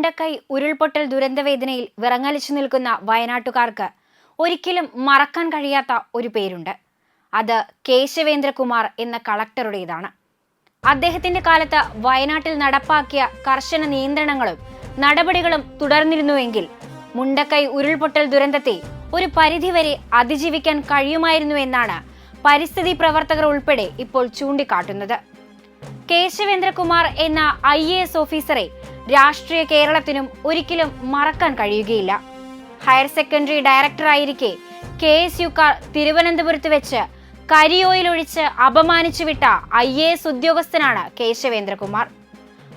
മുണ്ടക്കൈ ഉരുൾപൊട്ടൽ ദുരന്തവേദനയിൽ വിറങ്ങലിച്ചു നിൽക്കുന്ന വയനാട്ടുകാർക്ക് ഒരിക്കലും മറക്കാൻ കഴിയാത്ത ഒരു പേരുണ്ട്. അത് കേശവേന്ദ്രകുമാർ എന്ന കളക്ടറുടേതാണ്. അദ്ദേഹത്തിന്റെ കാലത്ത് വയനാട്ടിൽ നടപ്പാക്കിയ കർശന നിയന്ത്രണങ്ങളും നടപടികളും തുടർന്നിരുന്നുവെങ്കിൽ മുണ്ടക്കൈ ഉരുൾപൊട്ടൽ ദുരന്തത്തെ ഒരു പരിധിവരെ അതിജീവിക്കാൻ കഴിയുമായിരുന്നു എന്നാണ് പരിസ്ഥിതി പ്രവർത്തകർ ഉൾപ്പെടെ ഇപ്പോൾ ചൂണ്ടിക്കാട്ടുന്നത്. കേശവേന്ദ്രകുമാർ എന്ന ഐ ഓഫീസറെ രാഷ്ട്രീയ കേരളത്തിനും ഒരിക്കലും മറക്കാൻ കഴിയുകയില്ല. ഹയർ സെക്കൻഡറി ഡയറക്ടറായിരിക്കെ കെ എസ് യുക്കാർ തിരുവനന്തപുരത്ത് വെച്ച് കരിയോയിലൊഴിച്ച് അപമാനിച്ചു വിട്ട ഐ എ എസ് ഉദ്യോഗസ്ഥനാണ് കേശവേന്ദ്രകുമാർ.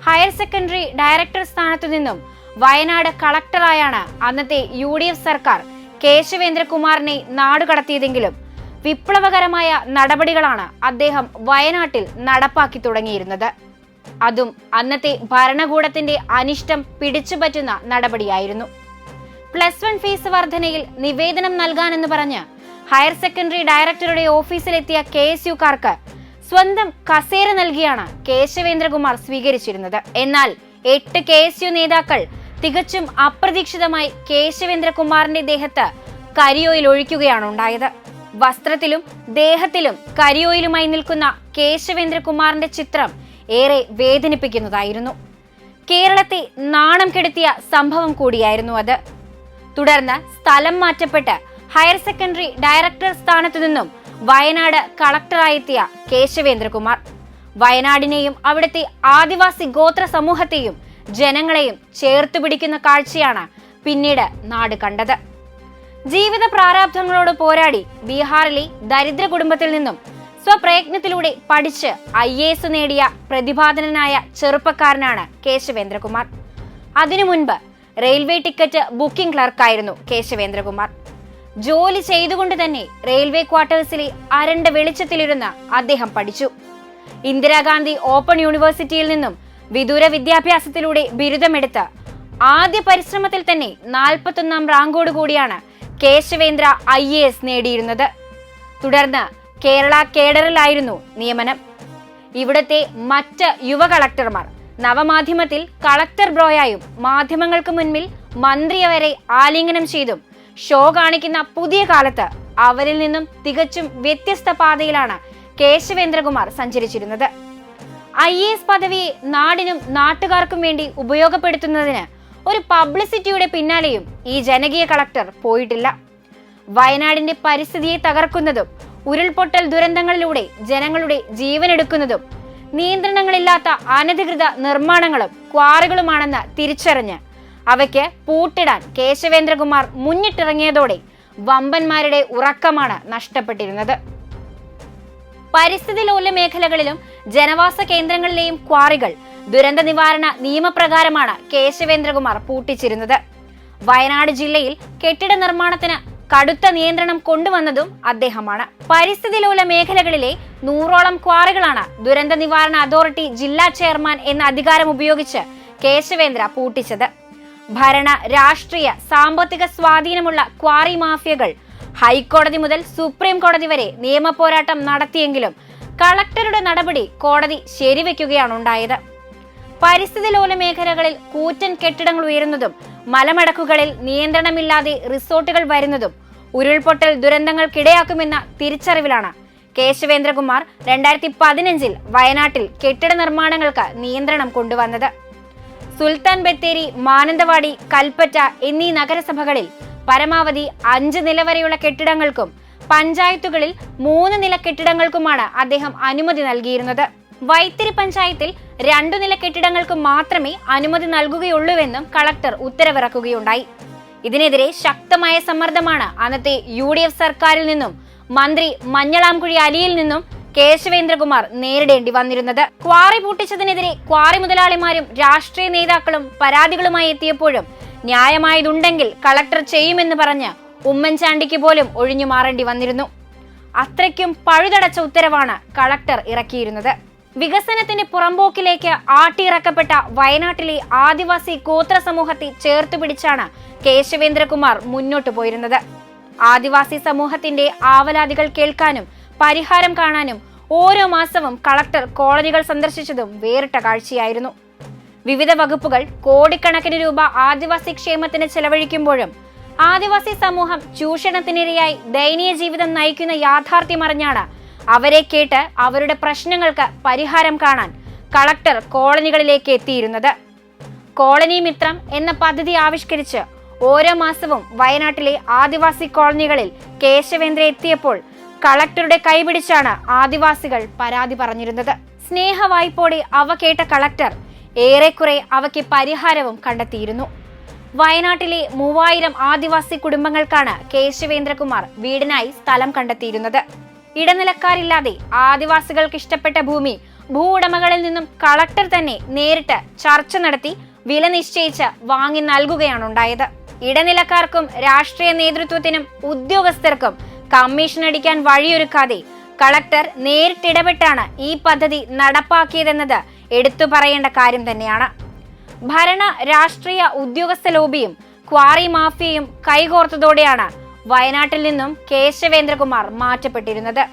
ഹയർ സെക്കൻഡറി ഡയറക്ടർ സ്ഥാനത്തു നിന്നും വയനാട് കളക്ടറായാണ് അന്നത്തെ യു ഡി എഫ് സർക്കാർ കേശവേന്ദ്രകുമാറിനെ നാടുകടത്തിയതെങ്കിലും വിപ്ലവകരമായ നടപടികളാണ് അദ്ദേഹം വയനാട്ടിൽ നടപ്പാക്കി തുടങ്ങിയിരുന്നത്. അതും അന്നത്തെ ഭരണകൂടത്തിന്റെ അനിഷ്ടം പിടിച്ചുപറ്റുന്ന നടപടിയായിരുന്നു. പ്ലസ് വൺ ഫീസ് വർധനയിൽ നിവേദനം നൽകാനെന്ന് പറഞ്ഞ് ഹയർ സെക്കൻഡറി ഡയറക്ടറുടെ ഓഫീസിലെത്തിയ കെ എസ് യുക്കാർക്ക് സ്വന്തം കസേര നൽകിയാണ് കേശവേന്ദ്രകുമാർ സ്വീകരിച്ചിരുന്നത്. എന്നാൽ എട്ട് കെ എസ് യു നേതാക്കൾ തികച്ചും അപ്രതീക്ഷിതമായി കേശവേന്ദ്രകുമാറിന്റെ ദേഹത്ത് കരിയോയിൽ ഒഴിക്കുകയാണ് ഉണ്ടായത്. വസ്ത്രത്തിലും ദേഹത്തിലും കരിയോയിലുമായി നിൽക്കുന്ന കേശവേന്ദ്രകുമാറിന്റെ ചിത്രം ഏറെ വേദനിപ്പിക്കുന്നതായിരുന്നു. കേരളത്തെ നാണം കെടുത്തിയ സംഭവം കൂടിയായിരുന്നു അത്. തുടർന്ന് സ്ഥലം മാറ്റപ്പെട്ട് ഹയർ സെക്കൻഡറി ഡയറക്ടർ സ്ഥാനത്തു നിന്നും വയനാട് കളക്ടറായെത്തിയ കേശവേന്ദ്രകുമാർ. വയനാടിനെയും അവിടുത്തെ ആദിവാസി ഗോത്ര സമൂഹത്തെയും ജനങ്ങളെയും ചേർത്ത് പിടിക്കുന്ന കാഴ്ചയാണ് പിന്നീട് നാട് കണ്ടത്. ജീവിത പ്രാരാബ്ധങ്ങളോട് പോരാടി ബീഹാറിലെ ദരിദ്ര കുടുംബത്തിൽ നിന്നും സ്വപ്രയത്നത്തിലൂടെ പഠിച്ച് ഐ എ എസ് നേടിയ പ്രതിഭാധനനായ ചെറുപ്പക്കാരനാണ് കേശവേന്ദ്രകുമാർ അതിനു മുൻപ് റെയിൽവേ ടിക്കറ്റ് ബുക്കിംഗ് ക്ലർക്കായിരുന്നു കേശവേന്ദ്രകുമാർ ജോലി ചെയ്തുകൊണ്ട് തന്നെ റെയിൽവേ ക്വാർട്ടേഴ്സിലെ അരണ്ട വെളിച്ചത്തിലിരുന്ന് അദ്ദേഹം പഠിച്ചു. ഇന്ദിരാഗാന്ധി ഓപ്പൺ യൂണിവേഴ്സിറ്റിയിൽ നിന്നും വിദൂര വിദ്യാഭ്യാസത്തിലൂടെ ബിരുദമെടുത്ത് ആദ്യ പരിശ്രമത്തിൽ തന്നെ നാൽപ്പത്തൊന്നാം റാങ്കോട് കൂടിയാണ് കേശവേന്ദ്ര ഐ നേടിയിരുന്നത്. തുടർന്ന് കേരള കേഡറിലായിരുന്നു നിയമനം. ഇവിടത്തെ മറ്റ് യുവ കളക്ടർമാർ നവമാധ്യമത്തിൽ കളക്ടർ ബ്രോയായും മാധ്യമങ്ങൾക്ക് മുൻപിൽ മന്ത്രിയെ വരെ ആലിംഗനം ചെയ്തും ഷോ കാണിക്കുന്ന പുതിയ കാലത്ത് അവരിൽ നിന്നും തികച്ചും വ്യത്യസ്ത പാതയിലാണ് കേശവേന്ദ്രകുമാർ സഞ്ചരിച്ചിരുന്നത്. ഐ എ എസ് പദവിയെ നാടിനും നാട്ടുകാർക്കും വേണ്ടി ഉപയോഗപ്പെടുത്തുന്നതിന് ഒരു പബ്ലിസിറ്റിയുടെ പിന്നാലെയും ഈ ജനകീയ കളക്ടർ പോയിട്ടില്ല. വയനാടിന്റെ പരിസ്ഥിതിയെ തകർക്കുന്നതും ഉരുൾപൊട്ടൽ ദുരന്തങ്ങളിലൂടെ ജനങ്ങളുടെ ജീവനെടുക്കുന്നതും നിയന്ത്രണങ്ങളില്ലാത്ത അനധികൃത നിർമ്മാണങ്ങളും ക്വാറികളുമാണെന്ന് തിരിച്ചറിഞ്ഞ് അവയ്ക്ക് പൂട്ടിടാൻ കേശവേന്ദ്രകുമാർ മുന്നിട്ടിറങ്ങിയതോടെ വമ്പന്മാരുടെ ഉറക്കമാണ് നഷ്ടപ്പെട്ടിരുന്നത്. പരിസ്ഥിതി ലോല മേഖലകളിലും ജനവാസ കേന്ദ്രങ്ങളിലെയും ക്വാറികൾ ദുരന്ത നിവാരണ നിയമപ്രകാരമാണ് കേശവേന്ദ്രകുമാർ പൂട്ടിച്ചിരുന്നത്. വയനാട് ജില്ലയിൽ കെട്ടിട നിർമ്മാണത്തിന് കടുത്ത നിയന്ത്രണം കൊണ്ടുവന്നതും അദ്ദേഹമാണ്. പരിസ്ഥിതി ലോല മേഖലകളിലെ നൂറോളം ക്വാറികളാണ് ദുരന്ത നിവാരണ അതോറിറ്റി ജില്ലാ ചെയർമാൻ എന്ന അധികാരം ഉപയോഗിച്ച് കേശവേന്ദ്ര പൂട്ടിച്ചത്. ഭരണ രാഷ്ട്രീയ സാമ്പത്തിക സ്വാധീനമുള്ള ക്വാറി മാഫിയകൾ ഹൈക്കോടതി മുതൽ സുപ്രീം കോടതി വരെ നിയമപോരാട്ടം നടത്തിയെങ്കിലും കളക്ടറുടെ നടപടി കോടതി ശരിവെക്കുകയാണ് ഉണ്ടായത്. പരിസ്ഥിതി ലോല മേഖലകളിൽ കൂറ്റൻ കെട്ടിടങ്ങൾ ഉയരുന്നതും മലമടക്കുകളിൽ നിയന്ത്രണമില്ലാതെ റിസോർട്ടുകൾ വരുന്നതും ഉരുൾപൊട്ടൽ ദുരന്തങ്ങൾക്കിടയാക്കുമെന്ന തിരിച്ചറിവിലാണ്. കേശവേന്ദ്രകുമാർ രണ്ടായിരത്തി പതിനഞ്ചിൽ വയനാട്ടിൽ കെട്ടിട നിർമ്മാണങ്ങൾക്ക് നിയന്ത്രണം കൊണ്ടുവന്നത്. സുൽത്താൻ ബത്തേരി മാനന്തവാടി കൽപ്പറ്റ എന്നീ നഗരസഭകളിൽ പരമാവധി അഞ്ച് നില വരെയുള്ള കെട്ടിടങ്ങൾക്കും പഞ്ചായത്തുകളിൽ മൂന്ന് നില കെട്ടിടങ്ങൾക്കുമാണ് അദ്ദേഹം അനുമതി നൽകിയിരുന്നത്. വൈത്തിരി പഞ്ചായത്തിൽ രണ്ടു നില കെട്ടിടങ്ങൾക്ക് മാത്രമേ അനുമതി നൽകുകയുള്ളൂവെന്നും കളക്ടർ ഉത്തരവിറക്കുകയുണ്ടായി. ഇതിനെതിരെ ശക്തമായ സമ്മർദ്ദമാണ് അന്നത്തെ യു ഡി എഫ് സർക്കാരിൽ നിന്നും മന്ത്രി മഞ്ഞളാംകുഴി അലിയിൽ നിന്നും കേശവേന്ദ്രകുമാർ നേരിടേണ്ടി വന്നിരുന്നത്. ക്വാറി പൂട്ടിച്ചതിനെതിരെ ക്വാറി മുതലാളിമാരും രാഷ്ട്രീയ നേതാക്കളും പരാതികളുമായി എത്തിയപ്പോഴും ന്യായമായതുണ്ടെങ്കിൽ കളക്ടർ ചെയ്യുമെന്ന് പറഞ്ഞ് ഉമ്മൻചാണ്ടിക്ക് പോലും ഒഴിഞ്ഞു മാറേണ്ടി വന്നിരുന്നു. അത്രയ്ക്കും പഴുതടച്ച ഉത്തരവാണ് കളക്ടർ ഇറക്കിയിരുന്നത്. വികസനത്തിന്റെ പുറമ്പോക്കിലേക്ക് ആട്ടിയിറക്കപ്പെട്ട വയനാട്ടിലെ ആദിവാസി ഗോത്ര സമൂഹത്തെ ചേർത്ത് പിടിച്ചാണ് കേശവേന്ദ്രകുമാർ മുന്നോട്ടു പോയിരുന്നത്. ആദിവാസി സമൂഹത്തിന്റെ ആവലാതികൾ കേൾക്കാനും പരിഹാരം കാണാനും ഓരോ മാസവും കളക്ടർ കോളനികൾ സന്ദർശിച്ചതും വേറിട്ട കാഴ്ചയായിരുന്നു. വിവിധ വകുപ്പുകൾ കോടിക്കണക്കിന് രൂപ ആദിവാസി ക്ഷേമത്തിന് ചെലവഴിക്കുമ്പോഴും ആദിവാസി സമൂഹം ചൂഷണത്തിനിരയായി ദയനീയ ജീവിതം നയിക്കുന്ന യാഥാർത്ഥ്യം യാഥാർത്ഥ്യമറിഞ്ഞാണ് അവരെ കേട്ട് അവരുടെ പ്രശ്നങ്ങൾക്ക് പരിഹാരം കാണാൻ കളക്ടർ കോളനികളിലേക്ക് എത്തിയിരുന്നത്. കോളനി മിത്രം എന്ന പദ്ധതി ആവിഷ്കരിച്ച് ഓരോ മാസവും വയനാട്ടിലെ ആദിവാസി കോളനികളിൽ കേശവേന്ദ്ര എത്തിയപ്പോൾ കളക്ടറുടെ കൈപിടിച്ചാണ് ആദിവാസികൾ പരാതി പറഞ്ഞിരുന്നത്. സ്നേഹവായ്പോടെ അവ കേട്ട കളക്ടർ ഏറെക്കുറെ അവയ്ക്ക് പരിഹാരവും കണ്ടെത്തിയിരുന്നു. വയനാട്ടിലെ മൂവായിരം ആദിവാസി കുടുംബങ്ങൾക്കാണ് കേശവേന്ദ്രകുമാർ വീടിനായി സ്ഥലം കണ്ടെത്തിയിരുന്നത്. ഇടനിലക്കാരില്ലാതെ ആദിവാസികൾക്ക് ഇഷ്ടപ്പെട്ട ഭൂമി ഭൂ ഉടമകളിൽ നിന്നും കളക്ടർ തന്നെ നേരിട്ട് ചർച്ച നടത്തി വില നിശ്ചയിച്ച് വാങ്ങി നൽകുകയാണ് ഉണ്ടായത്. ഇടനിലക്കാർക്കും രാഷ്ട്രീയ നേതൃത്വത്തിനും ഉദ്യോഗസ്ഥർക്കും കമ്മീഷൻ അടിക്കാൻ വഴിയൊരുക്കാതെ കളക്ടർ നേരിട്ടിടപെട്ടാണ് ഈ പദ്ധതി നടപ്പാക്കിയതെന്നത് എടുത്തു പറയേണ്ട കാര്യം തന്നെയാണ്. ഭരണ രാഷ്ട്രീയ ഉദ്യോഗസ്ഥ ലോബിയും ക്വാറി മാഫിയയും കൈകോർത്തതോടെയാണ് വയനാട്ടിൽ നിന്നും കേശവേന്ദ്രകുമാർ മാറ്റപ്പെട്ടിരുന്നത്.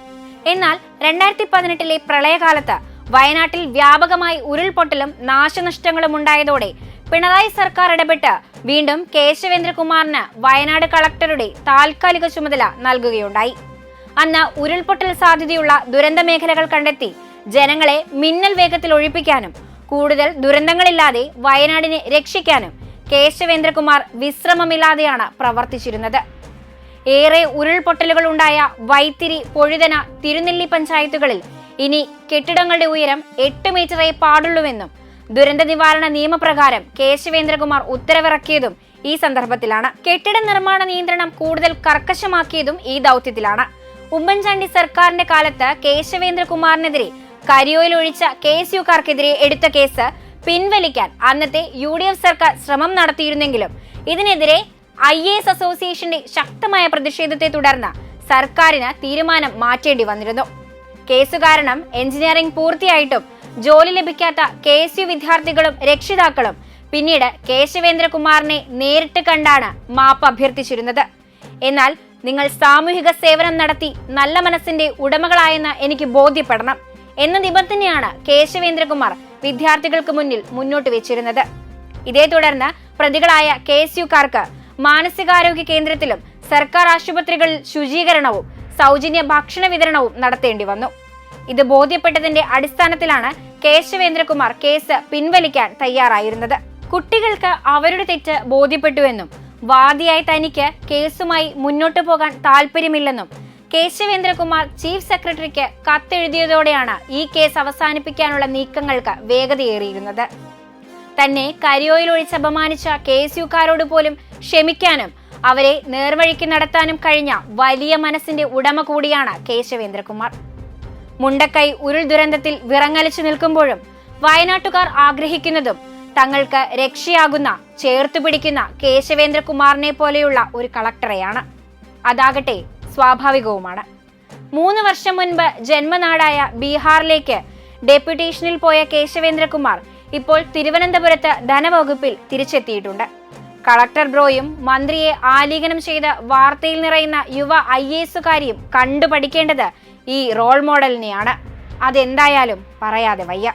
എന്നാൽ രണ്ടായിരത്തി പതിനെട്ടിലെ പ്രളയകാലത്ത് വയനാട്ടിൽ വ്യാപകമായി ഉരുൾപൊട്ടലും നാശനഷ്ടങ്ങളും ഉണ്ടായതോടെ പിണറായി സർക്കാർ ഇടപെട്ട് വീണ്ടും കേശവേന്ദ്രകുമാറിന് വയനാട് കളക്ടറുടെ താൽക്കാലിക ചുമതല നൽകുകയുണ്ടായി. അന്ന് ഉരുൾപൊട്ടൽ സാധ്യതയുള്ള ദുരന്ത മേഖലകൾ കണ്ടെത്തി ജനങ്ങളെ മിന്നൽ വേഗത്തിൽ ഒഴിപ്പിക്കാനും കൂടുതൽ ദുരന്തങ്ങളില്ലാതെ വയനാടിനെ രക്ഷിക്കാനും കേശവേന്ദ്രകുമാർ വിശ്രമമില്ലാതെയാണ് പ്രവർത്തിച്ചിരുന്നത്. ഏറെ ഉരുൾപൊട്ടലുകൾ ഉണ്ടായ വൈത്തിരി പൊഴുതന തിരുനെല്ലി പഞ്ചായത്തുകളിൽ ഇനി കെട്ടിടങ്ങളുടെ ഉയരം എട്ട് മീറ്ററേ പാടുള്ളൂവെന്നും ദുരന്ത നിവാരണ നിയമപ്രകാരം കേശവേന്ദ്രകുമാർ ഉത്തരവിറക്കിയതും ഈ സന്ദർഭത്തിലാണ്. കെട്ടിട നിർമ്മാണ നിയന്ത്രണം കൂടുതൽ കർക്കശമാക്കിയതും ഈ ദൗത്യത്തിലാണ്. ഉമ്മൻചാണ്ടി സർക്കാരിന്റെ കാലത്ത് കേശവേന്ദ്രകുമാറിനെതിരെ കരിയോയിൽ ഒഴിച്ച കെ എസ് യുക്കാർക്കെതിരെ എടുത്ത കേസ് പിൻവലിക്കാൻ അന്നത്തെ യു ഡി എഫ് സർക്കാർ ശ്രമം നടത്തിയിരുന്നെങ്കിലും ഇതിനെതിരെ ഐ എ എസ് അസോസിയേഷന്റെ ശക്തമായ പ്രതിഷേധത്തെ തുടർന്ന് സർക്കാരിന് തീരുമാനം മാറ്റേണ്ടി വന്നിരുന്നു. കേസ് കാരണം എഞ്ചിനീയറിംഗ് പൂർത്തിയായിട്ടും ജോലി ലഭിക്കാത്ത കെ എസ് യു വിദ്യാർത്ഥികളും രക്ഷിതാക്കളും പിന്നീട് കേശവേന്ദ്രകുമാറിനെ നേരിട്ട് കണ്ടാണ് മാപ്പ് അഭ്യർത്ഥിച്ചിരുന്നത്. എന്നാൽ നിങ്ങൾ സാമൂഹിക സേവനം നടത്തി നല്ല മനസ്സിന്റെ ഉടമകളായെന്ന് എനിക്ക് ബോധ്യപ്പെടണം എന്ന നിബന്ധനയാണ് കേശവേന്ദ്രകുമാർ വിദ്യാർത്ഥികൾക്ക് മുന്നിൽ മുന്നോട്ട് വെച്ചിരുന്നത്. ഇതേ തുടർന്ന് പ്രതികളായ കെ എസ് യുക്കാർക്ക് മാനസികാരോഗ്യ കേന്ദ്രത്തിലും സർക്കാർ ആശുപത്രികളിൽ ശുചീകരണവും സൗജന്യ ഭക്ഷണ വിതരണവും നടത്തേണ്ടി വന്നു. ഇത് ബോധ്യപ്പെട്ടതിന്റെ അടിസ്ഥാനത്തിലാണ് കേശവേന്ദ്രകുമാർ കേസ് പിൻവലിക്കാൻ തയ്യാറായിരുന്നത്. കുട്ടികൾക്ക് അവരുടെ തെറ്റ് ബോധ്യപ്പെട്ടുവെന്നും വാദിയായി തനിക്ക് കേസുമായി മുന്നോട്ടു പോകാൻ താല്പര്യമില്ലെന്നും കേശവേന്ദ്രകുമാർ ചീഫ് സെക്രട്ടറിക്ക് കത്തെഴുതിയതോടെയാണ് ഈ കേസ് അവസാനിപ്പിക്കാനുള്ള നീക്കങ്ങൾക്ക് വേഗതയേറിയിരുന്നത്. തന്നെ കരിയോയിൽ ഒഴിച്ച് അപമാനിച്ച കെ എസ് യുക്കാരോട് പോലും ക്ഷമിക്കാനും അവരെ നേർവഴിക്ക് നടത്താനും കഴിഞ്ഞ വലിയ മനസ്സിന്റെ ഉടമ കൂടിയാണ് കേശവേന്ദ്രകുമാർ. മുണ്ടക്കൈ ഉരുൾ ദുരന്തത്തിൽ വിറങ്ങലിച്ചു നിൽക്കുമ്പോഴും വയനാട്ടുകാർ ആഗ്രഹിക്കുന്നതും തങ്ങൾക്ക് രക്ഷയാകുന്ന ചേർത്തുപിടിക്കുന്ന കേശവേന്ദ്രകുമാറിനെ പോലെയുള്ള ഒരു കളക്ടറെയാണ്. അതാകട്ടെ സ്വാഭാവികവുമാണ്. മൂന്ന് വർഷം മുൻപ് ജന്മനാടായ ബീഹാറിലേക്ക് ഡെപ്യൂട്ടേഷനിൽ പോയ കേശവേന്ദ്രകുമാർ ഇപ്പോൾ തിരുവനന്തപുരത്ത് ധനവകുപ്പിൽ തിരിച്ചെത്തിയിട്ടുണ്ട്. കളക്ടർ ബ്രോയും മന്ത്രിയെ ആലിംഗനം ചെയ്ത് വാർത്തയിൽ നിറയുന്ന യുവ ഐ എസുകാരിയും കണ്ടുപഠിക്കേണ്ടത് ഈ റോൾ മോഡലിനെയാണ്. അതെന്തായാലും പറയാതെ വയ്യ.